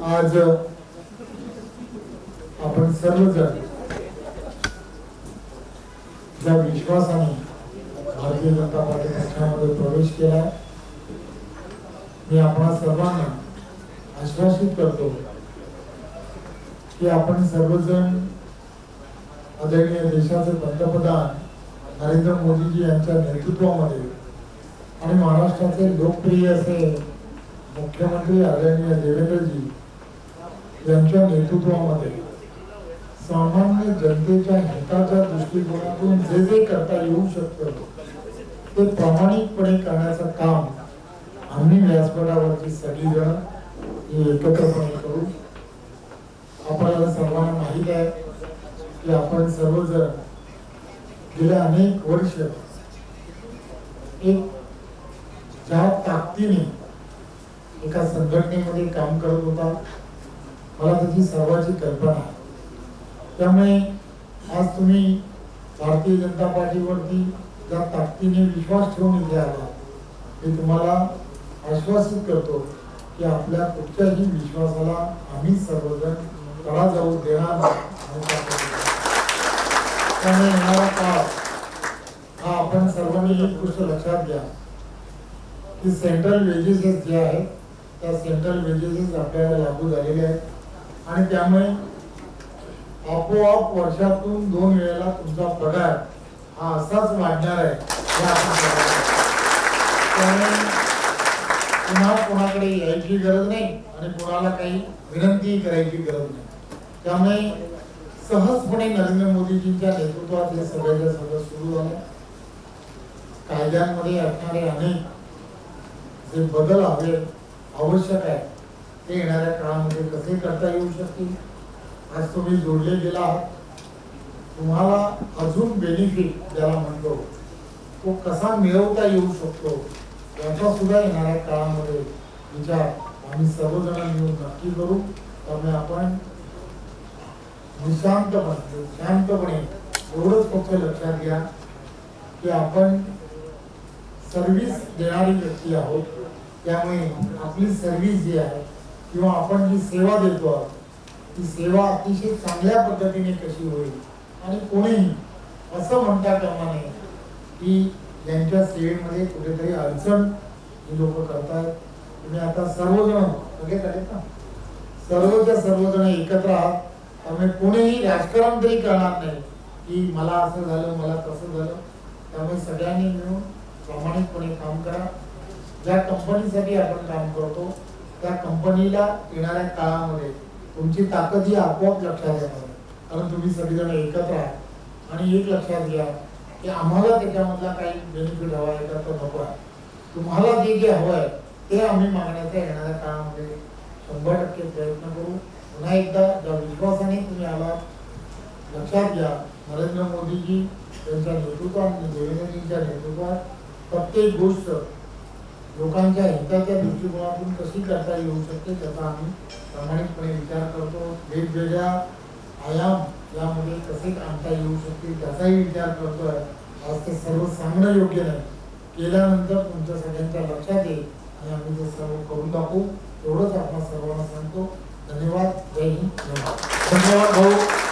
आज आपण सर्वजण ज्या विश्वासाने भारतीय जनता पार्टी पक्षामध्ये प्रवेश केला मी आपण सर्वांना आश्वासित करतो की आपण सर्वजण आदरणीय देशाचे पंतप्रधान नरेंद्र मोदीजी यांच्या नेतृत्वामध्ये आणि महाराष्ट्राचे लोकप्रिय असे मुख्यमंत्री आदरणीय देवेंद्रजी यांच्या नेतृत्वामध्ये सामान्य जनतेच्या हिताच्या दृष्टिकोनातून जे जे करता येऊ शकतं ते प्रामाणिकपणे करण्याचं काम आम्ही व्यासपीठावरची सगळीजण एकत्रपणे करू. आपल्याला सर्वांना माहीत आहे की आपण सर्वजण गेल्या अनेक वर्ष एक ज्या ताकदीने एका संघटनेमध्ये काम करत होता. मला त्याची सर्वाची कल्पना आहे. त्यामुळे आज तुम्ही भारतीय जनता पार्टीवरती ज्या ताकदीने विश्वास ठेवून इथे आला मी तुम्हाला आश्वासित करतो की आपल्या कुठच्याही विश्वासाला आम्ही सर्वजण तडा जाऊ देणार नाही. त्यामुळे येणारा काळ हा आपण सर्वांनी एक गोष्ट लक्षात घ्या. की सेंट्रल वेजेसेस जे आहेत त्या सेंट्रल वेजेसेस आपल्याला लागू झालेले आहेत. आणि त्यामुळे आपोआप वर्षातून दोन वेळेला तुमचा पगार हा असाच वाढणार आहे त्यामुळे पुन्हा कोणाकडे यायची गरज नाही आणि कोणाला काही विनंती करायची गरज नाही. त्यामुळे सहजपणे नरेंद्र मोदीजींच्या नेतृत्वात हे सगळ्याच्या सगळं सुरू झालं. कायद्यांमध्ये असणारे अनेक जे बदल हवे आवश्यक आहे ते येणाऱ्या काळामध्ये कसे करता येऊ शकतील? आज तुम्ही जोडले गेला आहात. तुम्हाला अजून बेनिफिट ज्याला म्हणतो तो कसा मिळवता येऊ शकतो याचा सुद्धा येणाऱ्या काळामध्ये विचार आम्ही सर्वजण मिळून नक्की करू. त्यामुळे आपण निशांतपणे शांतपणे एवढंच फक्त लक्षात घ्या की आपण सर्व्हिस देणारी व्यक्ती आहोत. त्यामुळे आपली सर्व्हिस जी आहे किंवा आपण जी सेवा देतो आहोत ती सेवा अतिशय चांगल्या पद्धतीने कशी होईल? आणि कोणीही असं म्हणता कामा नये की यांच्या सेवेमध्ये कुठेतरी अडचण ही लोक करतायत. तुम्ही आता सर्वजण सगळेच आहेत ना? सर्वच्या सर्वजण एकत्र आहात. त्यामुळे कोणीही राजकारण तरी करणार नाही की मला असं झालं मला तसं झालं. त्यामुळे सगळ्यांनी मिळून प्रामाणिकपणे काम करा. ज्या कंपनीसाठी आपण काम करतो त्या कंपनीला येणाऱ्या काळामध्ये तुमची ताकद ही आपोआप लक्षात येणार कारण तुम्ही सगळेजण एकत्र आहात. आणि एक लक्षात घ्या की आम्हाला त्याच्यामधला काही बेनिफिट हवा आहे का तो नको आहे. तुम्हाला जे जे हवं आहे ते आम्ही मागण्याचा येणाऱ्या काळामध्ये शंभर टक्के प्रयत्न करू. पुन्हा एकदा ज्या विश्वासाने तुम्ही आला लक्षात घ्या नरेंद्र मोदीजी त्यांच्या नेतृत्वात देवेंद्रजींच्या नेतृत्वात प्रत्येक गोष्ट लोकांच्या हिताच्या दृष्टिकोनातून कशी करता येऊ शकते त्याचा आम्ही प्रामाणिकपणे विचार करतो. वेगवेगळ्या आयाम यामध्ये कसे आणता येऊ शकतील त्याचाही विचार करतोय. आज ते सर्व सांगणं योग्य नाही. केल्यानंतर तुमच्या सगळ्यांच्या लक्षात येईल आणि आम्ही ते सर्व करून दाखवू. एवढंच आपण सर्वांना सांगतो. धन्यवाद. जय हिंद. धन्यवाद धन्यवाद भाऊ.